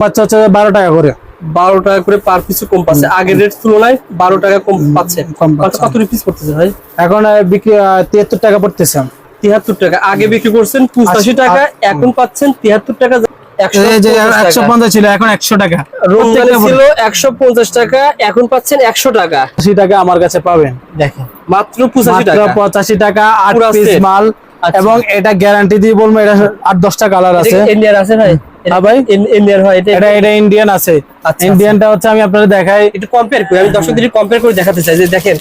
বাচ্চা হচ্ছে বারো টাকা করে। বারো টাকা করে পার কম পাচ্ছে। আগের রেট তুলনায় বারো টাকা কম পাচ্ছে। কত পিস পড়তেছে ভাই? এখন বিক্রি তিয়াত্তর টাকা পড়তেছে। তিয়াত্তর টাকা। আগে বিক্রি করছেন পঁচাশি টাকা এখন পাচ্ছেন তিয়াত্তর টাকা আমার কাছে পাবেন। দেখেন মাত্র পঁচাশি টাকা। পঁচাশি টাকা আট পিস মাল। আচ্ছা। এবং এটা গ্যারান্টি দিয়ে বলব এটা আট দশটা কালার আছে। ইন্ডিয়ার আছে ভাই? হ্যাঁ ভাই। ইন্ডিয়ান হয়? এটা ইন্ডিয়ান আছে। আচ্ছা, ইন্ডিয়ানটা হচ্ছে আমি আপনাদের দেখাই। একটু কম্পেয়ার করি। আমি দর্শকদের কম্পেয়ার করে দেখাতে চাই যে দেখেন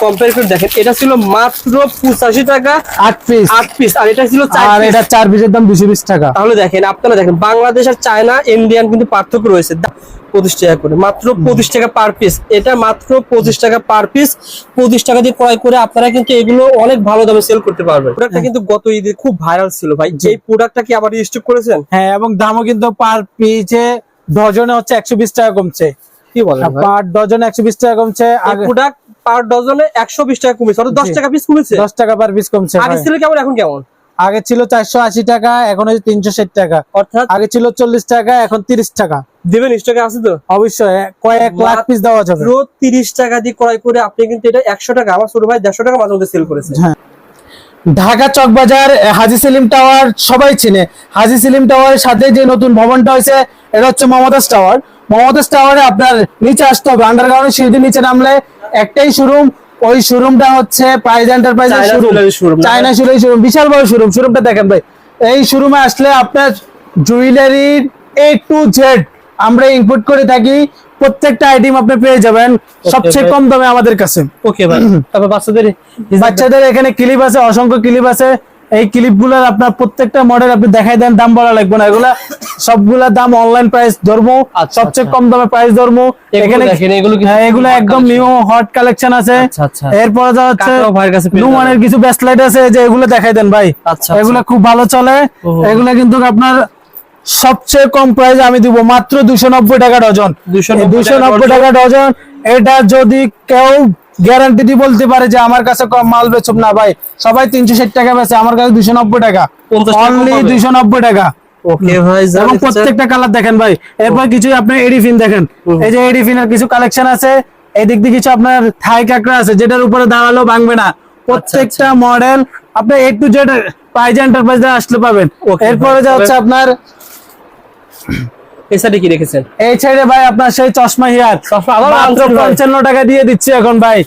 কম্পেয়ার করে দেখেন এটা ছিল মাত্র পঁচাশি টাকা আট পিস আট পিস আর এটা ছিল আর এটা চার পিসের দাম দুশো বিশ টাকা। তাহলে দেখেন আপনারা দেখেন বাংলাদেশ আর চায়না ইন্ডিয়ান কিন্তু পার্থক্য রয়েছে। দা- পঁচিশ টাকা করে মাত্র পঁচিশ টাকা পার পিস এটা মাত্র পঁচিশ টাকা পার পিস পঁচিশ টাকা দিয়ে ক্রয় করে আপনারা কিন্তু এগুলো অনেক ভালো দামে সেল করতে পারবেন। প্রোডাক্টটা কিন্তু গত ঈদে খুব ভাইরাল ছিল ভাই। এই প্রোডাক্টটা কি আবার স্টক করেছেন? হ্যাঁ এবং দামও কিন্তু পার পিসে ডজনে হচ্ছে একশো বিশ টাকা কমছে। কি বলেন পার ডজনে একশো বিশ টাকা কমছে। আগে প্রোডাক্ট পার ডজনে একশো বিশ টাকা কমেছে। অর্থাৎ দশ টাকা পিস কমেছে? দশ টাকা পার পিস কমছে আগে ছিল কেমন এখন কেমন? আগে ছিল চারশো আশি টাকা এখন হচ্ছে তিনশো ষাট টাকা। অর্থাৎ? আগে ছিল চল্লিশ টাকা এখন তিরিশ টাকা। দেবেন স্টকে আছে তো? অবশ্যই কয়েক লাখ পিস দেওয়া যাবে। মাত্র তিরিশ টাকা দিয়ে ক্রয় করে আপনি কিন্তু এটা একশো টাকা আমার ছোট ভাই দেড়শো টাকা মাঝে মধ্যে সেল করেছে। হ্যাঁ। ঢাকা চকবাজার হাজি সেলিম টাওয়ার সবাই চিনে। হাজি সেলিম টাওয়ারের সাথে যে নতুন ভবনটা হয়েছে এটা হচ্ছে মমতাজ টাওয়ার। মমতাজ টাওয়ারে আপনার নিচে আসতে হবে আন্ডারগ্রাউন্ডের সিঁড়ি নিচে নামলে একটাই শোরুম ওই শোরুমটা হচ্ছে প্রাইজ এন্টারপ্রাইজের শোরুম চায়না জুয়েলারি শোরুম বিশাল বড় শোরুম শোরুমটা দেখেন ভাই এই শোরুমে আসলে আপনার জুয়েলারির এ টু জেড আমরা ইনপুট করে থাকি প্রত্যেকটা আইটেম আপনি পেয়ে যাবেন সবচেয়ে কম দামে আমাদের কাছে। ওকে ভাই তারপর বাচ্চাদের বাচ্চাদের এখানে ক্লিপ আছে অসংখ্য ক্লিপ আছে। এই ক্লিপগুলার আপনার প্রত্যেকটা মডেল আপনি দেখাই দেন দাম বলা লাগবে না এগুলা সবগুলা দাম অনলাইন প্রাইস ধরবো আচ্ছা, সবচেয়ে আচ্ছা। কম দামে প্রাইস ধরবো এখানে এগুলো হ্যাঁ একদম নিউ হট কালেকশন আছে আচ্ছা। এরপরে যা হচ্ছে কাকাও ভাইয়ের কাছে ব্যাসলাইট আছে যে এগুলো দেখাই দেন ভাই। এগুলো খুব ভালো চলে। এগুলো কিন্তু আপনার সবচেয়ে কম প্রাইস আমি দিব মাত্র দুশো নব্বই টাকা ডজন দুশো নব্বই। টাকা ডজন এটা যদি কেউ গ্যারান্টি বলতে পারে যে আমার কাছে কম মাল বেচব না ভাই। সবাই তিনশো ষাট টাকা বেচে আমার কাছে দুশো নব্বই টাকা। 50 টাকা কম অনলি। দুশো নব্বই টাকা। ওকে ভাই এবং প্রত্যেকটা কালার দেখেন ভাই। এরপর কিছু আপনি এডিফিন দেখেন। এই যে এডিফিনের কিছু কালেকশন আছে। এদিক দিয়ে কিছু আপনার থাই কাঁকড়া আছে যেটার উপরে দাঁড়াল ভাঙবে না। প্রত্যেকটা মডেল আপনি A to Z prize enterprise আসলে পাবেন। এরপরে যা হচ্ছে আপনার এই সাইডে কি রেখেছেন? এই সাইডে ভাই আপনার সেই চশমা হিয়ার। চশমা আবার। পঞ্চান্ন টাকা দিয়ে দিচ্ছি এখন ভাই।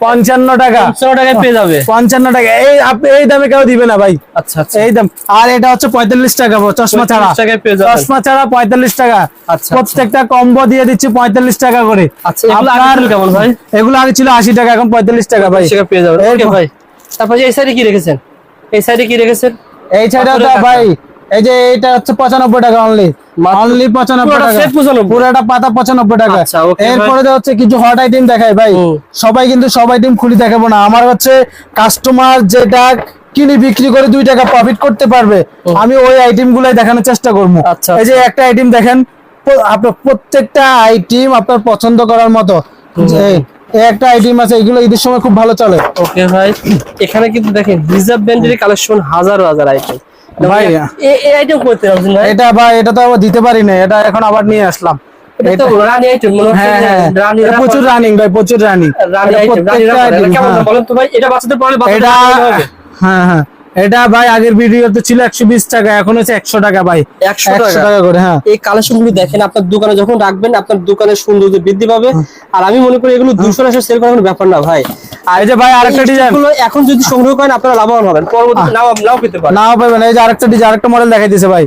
পঞ্চান্ন টাকা। পঞ্চান্ন টাকায় পেয়ে যাবে। পঞ্চান্ন টাকা। এই এই দামে কেউ দিবে না ভাই। আচ্ছা আচ্ছা। এই দাম। আর এটা হচ্ছে পঁয়তাল্লিশ টাকা চশমা ছাড়া। 45 টাকায় পেয়ে যাবেন। চশমা ছাড়া পঁয়তাল্লিশ টাকা। আচ্ছা। প্রত্যেকটা কম্বো দিয়ে দিচ্ছি পঁয়তাল্লিশ টাকা করে। আপনার- কেমন ভাই? এগুলো আগে ছিল আশি টাকা এখন পঁয়তাল্লিশ টাকা ভাই। পেয়ে এরপর- ভাই। তারপর এই সাইডে কি রেখেছেন? এই সাইডে কি রেখেছেন? এই টাকা? ভাই এই যে এটা হচ্ছে পঁচানব্বই টাকা অনলি অনলি পঁচানব্বই টাকা। পুরোটা পাতা পঁচানব্বই টাকা। আচ্ছা। এরপরে হচ্ছে কিছু হট আইটেম দেখাই ভাই। সবাই কিন্তু সব আইটেম খুলি দেখাবো না। আমার হচ্ছে কাস্টমার যেটা কিনে বিক্রি করে দুই টাকা প্রফিট করতে পারবে আমি ওই আইটেম গুলাই দেখানোর চেষ্টা করব। আচ্ছা, এই যে একটা আইটেম দেখেন আপনার প্রত্যেকটা আইটেম আপনার পছন্দ করার মতো। একটা আইটেম আছে এগুলো ঈদের সময় খুব ভালো চলে। ওকে ভাই। এখানে কিন্তু দেখেন রিজার্ভ ব্যান্ডের কালেকশন হাজারো হাজার আইটেম ভাই, এই করতে পারছেন ভাই এটা ভাই এটা তো দিতে পারি না এটা এখন আবার নিয়ে আসলাম। এটা তো হ্যাঁ হ্যাঁ। এটা প্রচুর রানিং ভাই প্রচুর রানিং তো এটা হ্যাঁ। এটা হ্যাঁ হ্যাঁ। এটা ভাই আগের ভিডিওতে ছিল একশো বিশ টাকা এখন হচ্ছে একশো টাকা ভাই। 100 টাকা। একশো টাকা করে হ্যাঁ। এই কালেকশনগুলো দেখেন আপনার দোকানে যখন রাখবেন আপনার দোকানের সৌন্দর্য বৃদ্ধি পাবে। আর আমি মনে করি এগুলো দুশো টাকা সেল করার কোনো ব্যাপার না ভাই। আর এই যে ভাই আরেকটা ডিজাইন এখন যদি সংগ্রহ করেন আপনারা লাভবান হবেন। পরবর্তীতে নাও নাও পেতে পারেন। নাও পাবেন এই যে আরেকটা ডিজাইন আরেকটা মডেল দেখাই দিছে ভাই।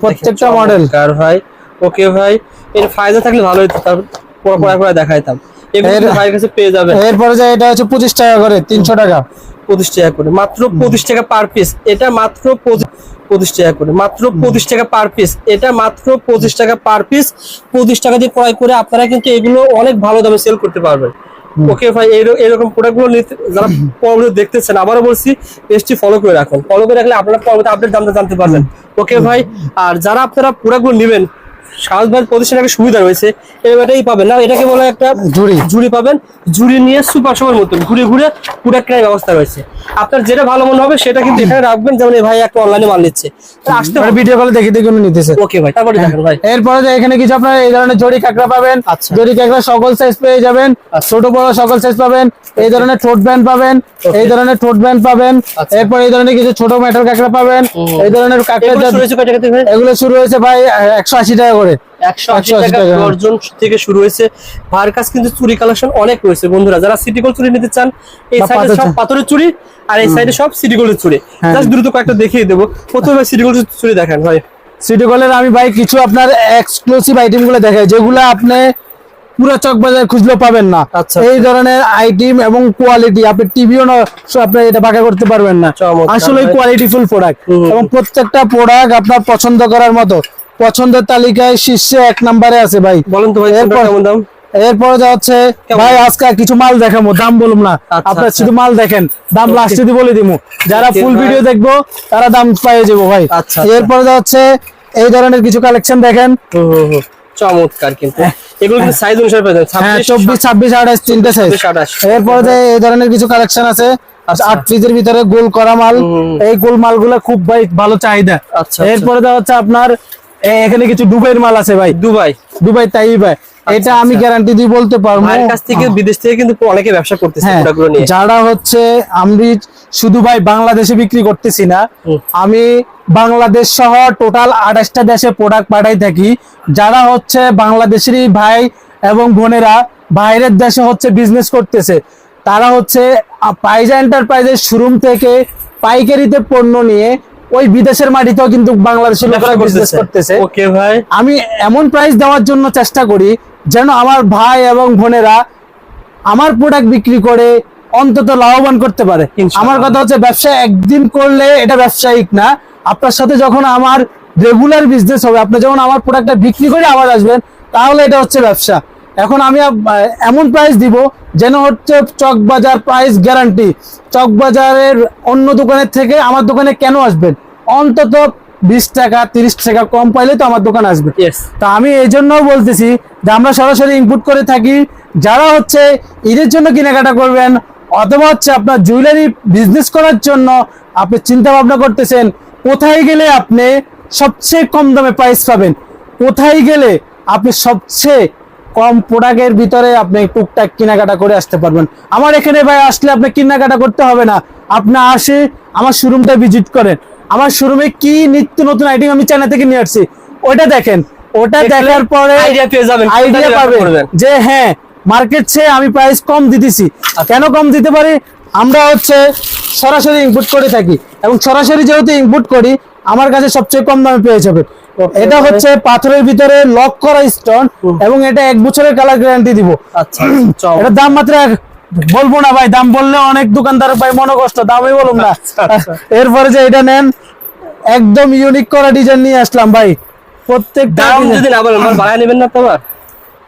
প্রত্যেকটা মডেল কার ভাই। ওকে ভাই এর ফায়দা থাকলে ভালো হতো তার পর করে দেখাইতাম। এর- কিন্তু ভাইয়ের কাছে পেয়ে যাবেন। এরপরে যে এটা হচ্ছে পঁচিশ টাকা করে তিনশো টাকা। পঁচিশ টাকা করে। মাত্র পঁচিশ টাকা পার পিস এটা মাত্র পঁচিশ টাকা করে। মাত্র পঁচিশ টাকা পার পিস এটা মাত্র পঁচিশ টাকা পার পিস পঁচিশ টাকা দিয়ে ক্রয় করে আপনারা কিন্তু এগুলো অনেক ভালো দামে সেল করতে পারবেন। ওকে ভাই এর- এরকম প্রোডাক্টগুলো নিতে যারা পরবর্তী দেখতেছেন আবারও বলছি পেজটি ফলো করে রাখুন। ফলো করে রাখলে আপনারা পরবর্তী আপডেট দামটা জানতে পারবেন। ওকে ভাই আর যারা আপনারা প্রোডাক্টগুলো নেবেন একটা সুবিধা রয়েছে। এটাই পাবেন না এটাকে বলে একটা ঝুড়ি। ঝুড়ি পাবেন। ঝুড়ি নিয়ে সুপার ঘুরে ঘুরে কেনার ব্যবস্থা রয়েছে। আপনার যেটা ভালো মনে হবে সেটা কিন্তু এখানে রাখবেন যেমন এই ভাই একটা অনলাইনে মাল নিচ্ছে। আসতে হবে। ভিডিও কলে দেখে দেখে নিতেছে। ওকে ভাই তারপরে দেখেন ভাই। এরপরে এখানে কিছু আপনার এই ধরনের জড়ি কাঁকড়া পাবেন। আচ্ছা। জড়ি কাঁকড়া সকল সাইজ পেয়ে যাবেন। আচ্ছা। ছোট বড় সকল সাইজ পাবেন। এই ধরনের ঠোঁট ব্যান্ড পাবেন। এই ধরনের ঠোঁট ব্যান্ড পাবেন। আচ্ছা। এরপর এই ধরনের কিছু ছোট মেটাল কাঁকড়া পাবেন। এই ধরনের কাঁকড়া এগুলো শুরু হয়েছে ভাই? একশো আশি টাকা করে? একশো আশি টাকা টাকা। থেকে শুরু হয়েছে। ভাইয়ের কাছে কিন্তু চুরি কালেকশন অনেক রয়েছে বন্ধুরা। যারা সিটি গোল্ড চুরি নিতে চান এই সাইডে সব পাথরের চুরি আর এই সাইডে সব সিটি গোল্ডের চুরি। হ্যাঁ। জাস্ট দ্রুত কয়েকটা দেখিয়ে দেবো। প্রথমে সিটি গোল্ডের চুরি দেখেন ভাই। সিটি কলের আমি ভাই কিছু আপনার এক্সক্লুসিভ আইটেমগুলো দেখাই যেগুলো আপনি পুরো চক বাজার খুঁজলেও পাবেন না। আচ্ছা, এই ধরনের আইটেম এবং কোয়ালিটি আপনি টিভিও না আপনি এটা বাঁকা করতে পারবেন না। আসলে। কোয়ালিটি ফুল প্রোডাক্ট এবং প্রত্যেকটা প্রোডাক্ট আপনার পছন্দ করার মতো। পছন্দের তালিকায় শীর্ষে এক নম্বরে আছে ভাই। বলেন তো ভাই এরপর- কেমন দাম? এরপরে যা হচ্ছে ভাই আজকে কিছু মাল দেখাবো দাম বলুম না। আচ্ছা, আপনার আচ্ছা। শুধু মাল দেখেন দাম লাস্টে দিয়ে বলে দিব যারা ফুল ভিডিও দেখব তারা দাম পেয়ে যাব ভাই। আচ্ছা। এরপরে যা হচ্ছে এই ধরনের কিছু কালেকশন দেখেন। হুম, হুম, হুম। চমৎকার কিন্তু। এগুলো কিন্তু সাইজ অনুসারে পেয়ে যাবেন। হ্যাঁ 26, চব্বিশ ছাব্বিশ আঠাশ তিনটে সাইজ এরপরে যে এই ধরনের কিছু কালেকশন আছে আচ্ছা। আট পিসের ভিতরে গোল করা মাল। এই গোল মালগুলো খুব ভাই ভালো চাহিদা। আচ্ছা, এরপরে যা হচ্ছে আপনার এখানে কিছু দুবাইয়ের মাল আছে ভাই। দুবাই। দুবাই তাই ভাই এটা আমি গ্যারান্টি দিয়ে বলতে পারব। কাছ থেকে বিদেশ থেকে কিন্তু অনেকে ব্যবসা করতেছে হ্যাঁ। যারা হচ্ছে আমি শুধু ভাই বাংলাদেশে বিক্রি করতেছি না আমি বাংলাদেশ সহ টোটাল আঠাশটা দেশে প্রোডাক্ট পাঠাই থাকি। যারা হচ্ছে বাংলাদেশেরই ভাই এবং বোনেরা বাইরের দেশে হচ্ছে বিজনেস করতেছে তারা হচ্ছে পাইজা এন্টারপ্রাইজের শোরুম থেকে পাইকারিতে পণ্য নিয়ে ওই বিদেশের মাটিতেও কিন্তু বাংলাদেশের লোকেরা বিজনেস করতেছে। ওকে ভাই। আমি এমন প্রাইস দেওয়ার জন্য চেষ্টা করি যেন আমার ভাই এবং বোনেরা আমার প্রোডাক্ট বিক্রি করে অন্তত লাভবান করতে পারে। আমার কথা হচ্ছে ব্যবসা একদিন করলে এটা ব্যবসায়িক না। আপনার সাথে যখন আমার রেগুলার বিজনেস হবে আপনি যখন আমার প্রোডাক্টটা বিক্রি করে আবার আসবেন তাহলে এটা হচ্ছে ব্যবসা। এখন আমি এমন প্রাইস দিব যেন হচ্ছে চক বাজার প্রাইস গ্যারান্টি চক বাজারের অন্য দোকানের থেকে আমার দোকানে কেন আসবেন? অন্তত বিশ টাকা তিরিশ টাকা কম পাইলে তো আমার দোকান আসবে। তা আমি এই জন্য বলতেছি যে আমরা সরাসরি ইনপুট করে থাকি যারা হচ্ছে ঈদের জন্য কেনাকাটা করবেন অথবা হচ্ছে আপনার জুয়েলারি বিজনেস করার জন্য আপনি চিন্তা ভাবনা করতেছেন কোথায় গেলে আপনি সবচেয়ে কম দামে প্রাইস পাবেন? কোথায় গেলে আপনি সবচেয়ে কম প্রোডাক্টের ভিতরে আপনি টুকটাক কেনাকাটা করে আসতে পারবেন। আমার এখানে ভাই আসলে আপনি কেনাকাটা করতে হবে না। আপনি আসে আমার শোরুমটা ভিজিট করেন। আমার শোরুমে কি নিত্য নতুন আইটেম আমি চায়না থেকে নিয়ে আসছি। ওটা দেখেন। ওটা দেখার পরে idea পেয়ে যাবেন, আইডিয়া পাবেন যে হ্যাঁ মার্কেট চেয়ে আমি প্রাইস কম দিতেছি। আচ্ছা। কেন কম দিতে পারি? আমরা হচ্ছে সরাসরি ইনপুট করে থাকি। এবং সরাসরি যেহেতু ইনপুট করি আমার কাছে সবচেয়ে কম দামে পেয়ে যাবে এটা হচ্ছে পাথরের ভিতরে লক করা স্টোন এবং এটা এক বছরের কালার গ্যারান্টি দিব। আচ্ছা এটা দাম মাত্র এক- বলব না ভাই দাম বললে অনেক দোকানদার ভাই মনে কষ্ট দামই বলুন না। আচ্ছা, আচ্ছা। এরপরে যে এটা নেন একদম ইউনিক করা ডিজাইন নিয়ে আসলাম ভাই। প্রত্যেক দাম যদি না বলেন আমার বাড়ায় নেবেন না তো আবার?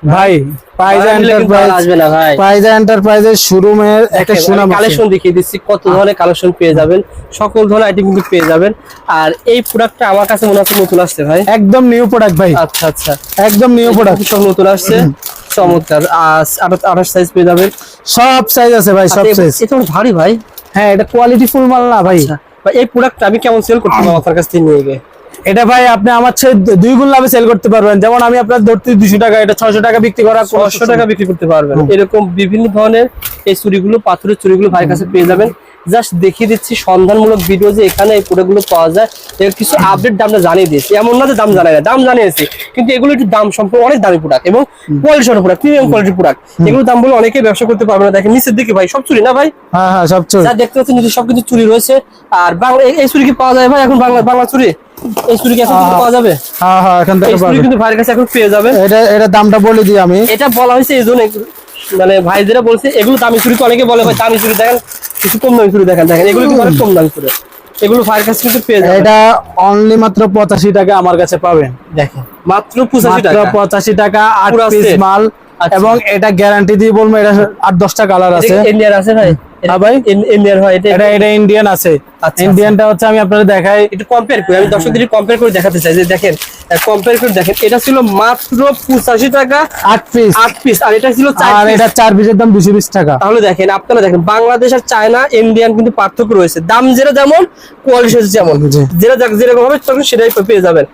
ভাই পাইজা এন্টারপ্রাইজ আসবে না ভাই। পাইজা এন্টারপ্রাইজের শোরুমের একটা সুনাম। কালেকশন দেখিয়ে দিচ্ছি কত ধরনের কালেকশন পেয়ে যাবেন সকল ধরনের আইটেম কিন্তু পেয়ে যাবেন। আর এই প্রোডাক্টটা আমার কাছে মনে হচ্ছে নতুন আসছে ভাই। একদম নিউ প্রোডাক্ট ভাই। আচ্ছা আচ্ছা। একদম নিউ প্রোডাক্ট সব নতুন আসছে। চমৎকার। আঠাশ সাইজ পেয়ে যাবেন। সব সাইজ আছে ভাই সব আচ্ছা, সাইজ এটা অনেক ভারী ভাই। হ্যাঁ এটা কোয়ালিটি ফুল মাল না ভাই। আচ্ছা ভাই, এই প্রোডাক্টটা আমি কেমন সেল করতে পারব আপনার কাছ থেকে নিয়ে গিয়ে? এটা ভাই আপনি আমার চেয়ে দুই গুণ লাভে সেল করতে পারবেন। যেমন আমি আপনার ধরতে দুশো টাকা এটা ছশো টাকা বিক্রি করা ছশো টাকা বিক্রি করতে পারবেন। এরকম বিভিন্ন ধরনের এই চুরিগুলো পাথরের চুরিগুলো ভাইয়ের কাছে পেয়ে যাবেন। জাস্ট দেখিয়ে দিচ্ছি সন্ধানমূলক ভিডিও যে এখানে এই প্রোডাক্টগুলো পাওয়া যায় এর কিছু আপডেট দামটা জানিয়ে দিয়েছি। এমন না যে দাম জানাই না দাম জানিয়েছি। কিন্তু এগুলো একটু দাম সম্পর্কে অনেক দামি প্রোডাক্ট এবং কোয়ালিটি প্রোডাক্ট প্রিমিয়াম কোয়ালিটির প্রোডাক্ট এগুলো দাম বলে অনেকে ব্যবসা করতে পারবে না। দেখেন নিচের দিকে ভাই সব চুরি না ভাই? হ্যাঁ হ্যাঁ সব চল যা দেখতে পাচ্ছেন নিচে সবকিছু চুরি রয়েছে। আর বাংলা এই- চুরি কি পাওয়া যায় ভাই এখন বাংলা বাংলা চুরি? এই চুরি কি এখন পাওয়া যাবে? হ্যাঁ হ্যাঁ এখান থেকে চুরি পাবেন কিন্তু ভাইয়ের কাছে এখন পেয়ে যাবেন এটা এটা দামটা বলে দিই আমি। এটা বলা হয়েছে এই জন্য মানে ভাইদেরা বলছে এগুলো দামি চুরি তো অনেকে বলে ভাই দামি চুরি। দেখেন কিছু কম দামি দেখেন দেখেন এগুলো কিন্তু অনেক কম দামি এগুলো ভাইয়ের কাছে কিন্তু পেয়ে যাবেন। এটা অনলি মাত্র পঁচাশি টাকা আমার কাছে পাবেন দেখেন। মাত্র পঁচাশি মাত্র টাকা। পঁচাশি টাকা আট পিস মাল আচ্ছা। এবং এটা গ্যারান্টি দিয়ে বলব এটা আট দশটা কালার আছে। ইন্ডিয়ান আছে ভাই? হ্যাঁ ভাই। ইন্ডিয়ান হয় এটা এটা এটা ইন্ডিয়ান আছে। আচ্ছা, ইন্ডিয়ানটা হচ্ছে আমি আপনাদের দেখাই। একটু কম্পেয়ার করি আমি দর্শকদের কম্পেয়ার করে দেখাতে চাই যে দেখেন কম্পেয়ার করে দেখেন এটা ছিল মাত্র পঁচাশি টাকা আট পিস আট পিস আর এটা ছিল আর এটা চার পিসের দাম দুশো বিশ টাকা। তাহলে দেখেন আপনারা দেখেন বাংলাদেশ আর চায়না ইন্ডিয়ান কিন্তু পার্থক্য রয়েছে। দাম যেটা যেমন কোয়ালিটি যেমন। যেটা যেরকম হবে তখন সেটাই পেয়ে যাবেন।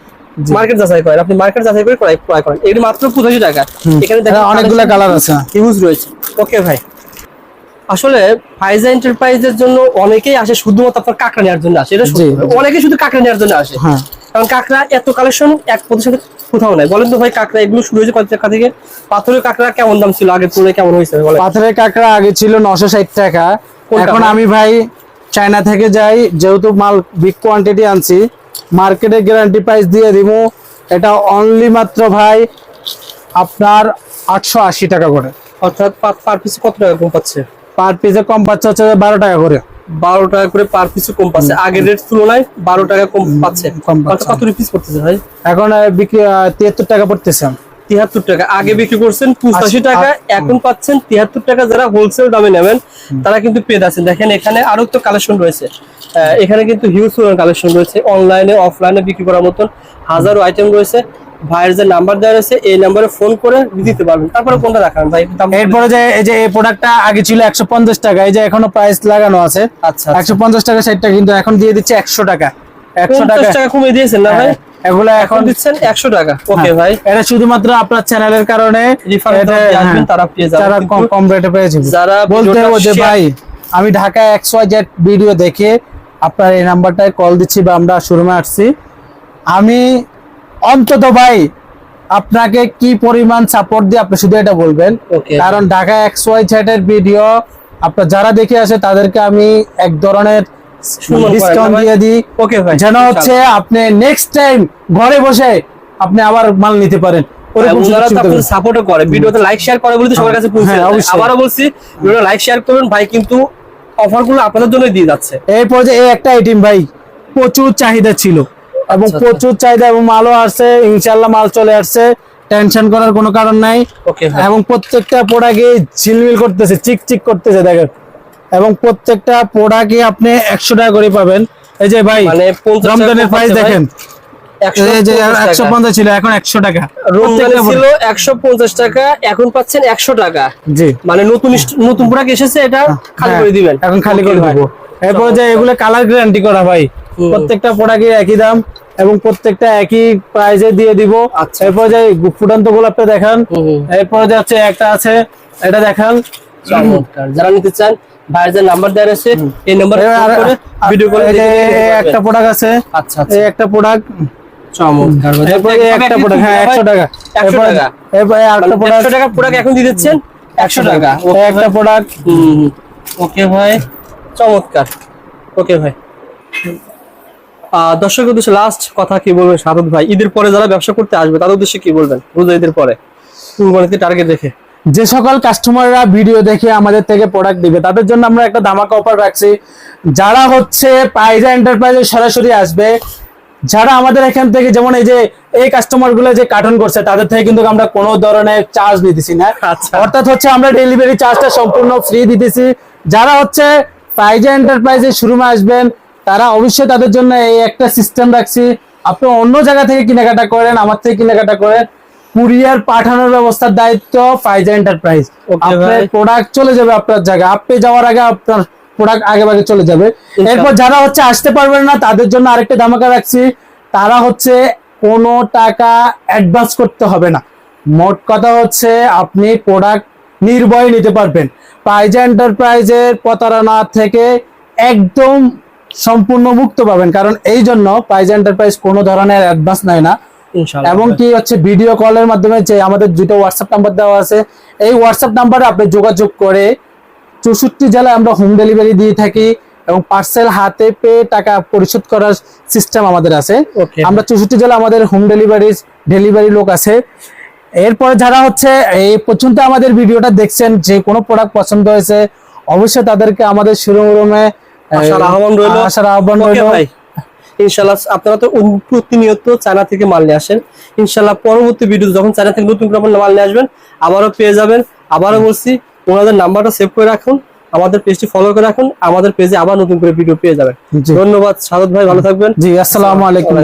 মার্কেট যাচাই করেন আপনি মার্কেট যাচাই করে ক্রয় ক্রয় করেন। এগুলি মাত্র পঁচাশি টাকা। এখানে দেখেন এটা অনেকগুলো কালার আছে। রয়েছে। ওকে ভাই। আসলে ফাইজা এন্টারপ্রাইজের জন্য অনেকেই আসে শুধুমাত্র আপনার কাঁকড়া নেওয়ার জন্য আসে। এটা। অনেকেই শুধু কাঁকড়া নেওয়ার জন্য আসে। হ্যাঁ। কারণ কাঁকড়া এত কালেকশন এক প্রতিষ্ঠানে কোথাও নাই। বলেন তো ভাই কাঁকড়া এগুলো শুরু হয়েছে কত টাকা থেকে? পাথরের কাঁকড়া কেমন দাম ছিল? আগে তুলনায় কেমন হয়েছে? পাথরের কাঁকড়া আগে ছিল নশো ষাট টাকা। এখন আমি ভাই চায়না থেকে যাই যেহেতু মাল বিগ কোয়ান্টিটি আনছি মার্কেটে গ্যারান্টি প্রাইস দিয়ে দিব। এটা অনলি মাত্র ভাই আপনার আটশো আশি টাকা করে। অর্থাৎ পার পিস কত টাকা কম পাচ্ছে? পার পিসে কম পাচ্ছে হচ্ছে বারো টাকা করে। বারো টাকা করে পার পিস কম পাচ্ছে। আগের রেট তুলনায় বারো টাকা কম পাচ্ছে। কত পিস পড়তেছে ভাই? এখন বিক্রি তিয়াত্তর টাকা পড়তেছে। তিয়াত্তর টাকা। আগে বিক্রি করছেন পঁচাশি টাকা এখন পাচ্ছেন তিয়াত্তর টাকা যারা হোলসেল দামে নেবেন তারা কিন্তু পেয়ে যাচ্ছেন। দেখেন এখানে আরও তো কালেকশন রয়েছে। এখানে কিন্তু হিউজ কালেকশন রয়েছে। অনলাইনে অফলাইনে বিক্রি করার মতন হাজারো আইটেম রয়েছে। ভাইয়ের যে নাম্বার দেওয়া রয়েছে এই নাম্বারে ফোন করে দিতে পারবেন। তারপরে কোনটা দেখান ভাই? এরপরে যে এই যে এই প্রোডাক্টটা আগে ছিল একশো পঞ্চাশ টাকা এই যে এখনও প্রাইস লাগানো আছে। আচ্ছা একশো পঞ্চাশ টাকা ষাটটা কিন্তু এখন দিয়ে দিচ্ছে একশো টাকা। একশো পঞ্চাশ টাকা। টাকা কমিয়ে দিয়েছেন না ভাই? হ্যাঁ, এগুলো এখন দিচ্ছেন একশো টাকা। ওকে হ্যাঁ, ভাই। এটা শুধুমাত্র আপনার চ্যানেলের কারণে দিয়ে আসবেন, হ্যাঁ, তারা পেয়ে যাবেন। যারা কম কম রেটে পেয়েছে যারা বলতে যে ভাই আমি Dhaka X Y Z video দেখে আপনার এই নাম্বারটায় কল দিচ্ছি বা আমরা শোরুমে আসছি। আমি অন্তত ভাই আপনাকে কি পরিমাণ সাপোর্ট দিয়ে আপনি শুধু এটা বলবেন? কারণ ঢাকা এক্স ওয়াই এর ভিডিও আপনার যারা দেখে আসে তাদেরকে আমি এক ধরনের ডিসকাউন্ট দিয়ে দিই। ওকে ভাই যেন হচ্ছে আপনি নেক্সট টাইম ঘরে বসে আপনি আবার মাল নিতে পারেন। আছে। করে। ভিডিওতে লাইক শেয়ার করে বলে তো সবার কাছে পৌঁছে হ্যাঁ, আবারও বলছি ভিডিও লাইক শেয়ার করুন ভাই কিন্তু অফারগুলো আপনাদের জন্যই দিয়ে যাচ্ছে। এরপর যে এই একটা আইটেম ভাই প্রচুর চাহিদা ছিল। এবং আচ্ছা, প্রচুর চাহিদা এবং মালও আসছে ইনশাল্লাহ মাল চলে আসছে টেনশন করার কোনো কারণ নাই। এবং প্রত্যেকটা প্রোডাক্টে ঝিলমিল করতেছে চিক চিক করতেছে দেখেন। এবং প্রত্যেকটা প্রোডাক্টে আপনি একশো টাকা করে পাবেন। এই যে ভাই মানে 50 টাকা রমজানের প্রাইস দেখেন। যে একশো পঞ্চাশ ছিল এখন একশো টাকা। রমজানে ছিল একশো পঞ্চাশ টাকা এখন পাচ্ছেন একশো টাকা। জি। মানে নতুন নতুন প্রোডাক্ট এসেছে এটা খালি হ্যাঁ, করে দিবেন। এখন খালি করে দেবো। এরপর যে এগুলো কালার গ্যারান্টি করা ভাই। প্রত্যেকটা প্রোডাক্টের একই দাম এবং প্রত্যেকটা একই প্রাইজে দিয়ে দিব। আচ্ছা। এরপর যে ফুটান্ত গোলাপটা দেখান। এরপর যে হচ্ছে একটা আছে এটা দেখান। যারা নিতে চান ভাইয়ের নাম্বার দেওয়া এই ভিডিও কলে। একটা প্রোডাক্ট আছে আচ্ছা আচ্ছা। এই একটা প্রোডাক্ট একটা প্রোডাক্ট হ্যাঁ একশো টাকা। এরপর টাকা। প্রোডাক্ট টাকা প্রোডাক্ট এখন দিয়ে দিচ্ছেন? একশো টাকা। একটা প্রোডাক্ট ওকে ভাই। চমৎকার। ওকে ভাই। দর্শক উদ্দেশ্যে লাস্ট কথা কি বলবেন সাদত ভাই? ঈদের পরে যারা ব্যবসা করতে আসবে তাদের উদ্দেশ্যে কি বলবেন? রোজা ঈদের পরে? কুরবানিতে টার্গেট দেখে? যে সকল কাস্টমাররা ভিডিও দেখে আমাদের থেকে প্রোডাক্ট দিবে তাদের জন্য আমরা একটা ধামাকা অফার রাখছি। যারা হচ্ছে পাইজা এন্টারপ্রাইজে সরাসরি আসবে যারা আমাদের এখান থেকে যেমন এই যে এই কাস্টমারগুলো যে কার্টন করছে তাদের থেকে কিন্তু আমরা কোনো ধরনের চার্জ নিতেছি না। আচ্ছা। অর্থাৎ হচ্ছে আমরা ডেলিভারি চার্জটা সম্পূর্ণ ফ্রি দিতেছি। যারা হচ্ছে পাইজা এন্টারপ্রাইজে শুরুমে আসবেন তারা অবশ্যই তাদের জন্য এই একটা সিস্টেম রাখছি। আপনি অন্য জায়গা থেকে কেনাকাটা করেন আমার থেকে কেনাকাটা করেন। কুরিয়ার পাঠানোর ব্যবস্থার দায়িত্ব ফাইজা এন্টারপ্রাইজ আপনার প্রোডাক্ট চলে যাবে আপনার জায়গায়। আপনি যাওয়ার আগে আপনার প্রোডাক্ট আগে আগে চলে যাবে। এরপর যারা হচ্ছে আসতে পারবেন না তাদের জন্য আরেকটা ধামাকা রাখছি। তারা হচ্ছে কোনো টাকা অ্যাডভান্স করতে হবে না। মোট কথা হচ্ছে আপনি প্রোডাক্ট নির্ভয়ে নিতে পারবেন। পাইজা এন্টারপ্রাইজের প্রতারণা থেকে একদম সম্পূর্ণ মুক্ত পাবেন কারণ এই জন্য পাইজা এন্টারপ্রাইজ কোনো ধরনের অ্যাডভান্স নেয় না। এবং কি হচ্ছে ভিডিও কলের মাধ্যমে যে আমাদের দুটো হোয়াটসঅ্যাপ নাম্বার দেওয়া আছে এই হোয়াটসঅ্যাপ নাম্বারে আপনি যোগাযোগ করে চৌষট্টি জেলায় আমরা হোম ডেলিভারি দিয়ে থাকি এবং পার্সেল হাতে পেয়ে টাকা পরিশোধ করার সিস্টেম আমাদের আছে। আমরা চৌষট্টি জেলা আমাদের হোম ডেলিভারি ডেলিভারি লোক আছে। এরপরে যারা হচ্ছে এই পর্যন্ত আমাদের ভিডিওটা দেখছেন যে কোনো প্রোডাক্ট পছন্দ হয়েছে অবশ্যই তাদেরকে আমাদের শোরুমে আহ্বান রইল। আহ্বান ইনশাল্লাহ আপনারা তো প্রতিনিয়ত চায়না থেকে মাল নিয়ে আসেন। ইনশাল্লাহ পরবর্তী ভিডিও যখন চায়না থেকে নতুন করে মাল নিয়ে আসবেন আবারও পেয়ে যাবেন। আবারও বলছি ওনাদের নাম্বারটা সেভ করে রাখুন আমাদের পেজটি ফলো করে রাখুন আমাদের পেজে আবার নতুন করে ভিডিও পেয়ে যাবেন। ধন্যবাদ সাদত ভাই ভালো থাকবেন। জি আসসালামু আলাইকুম।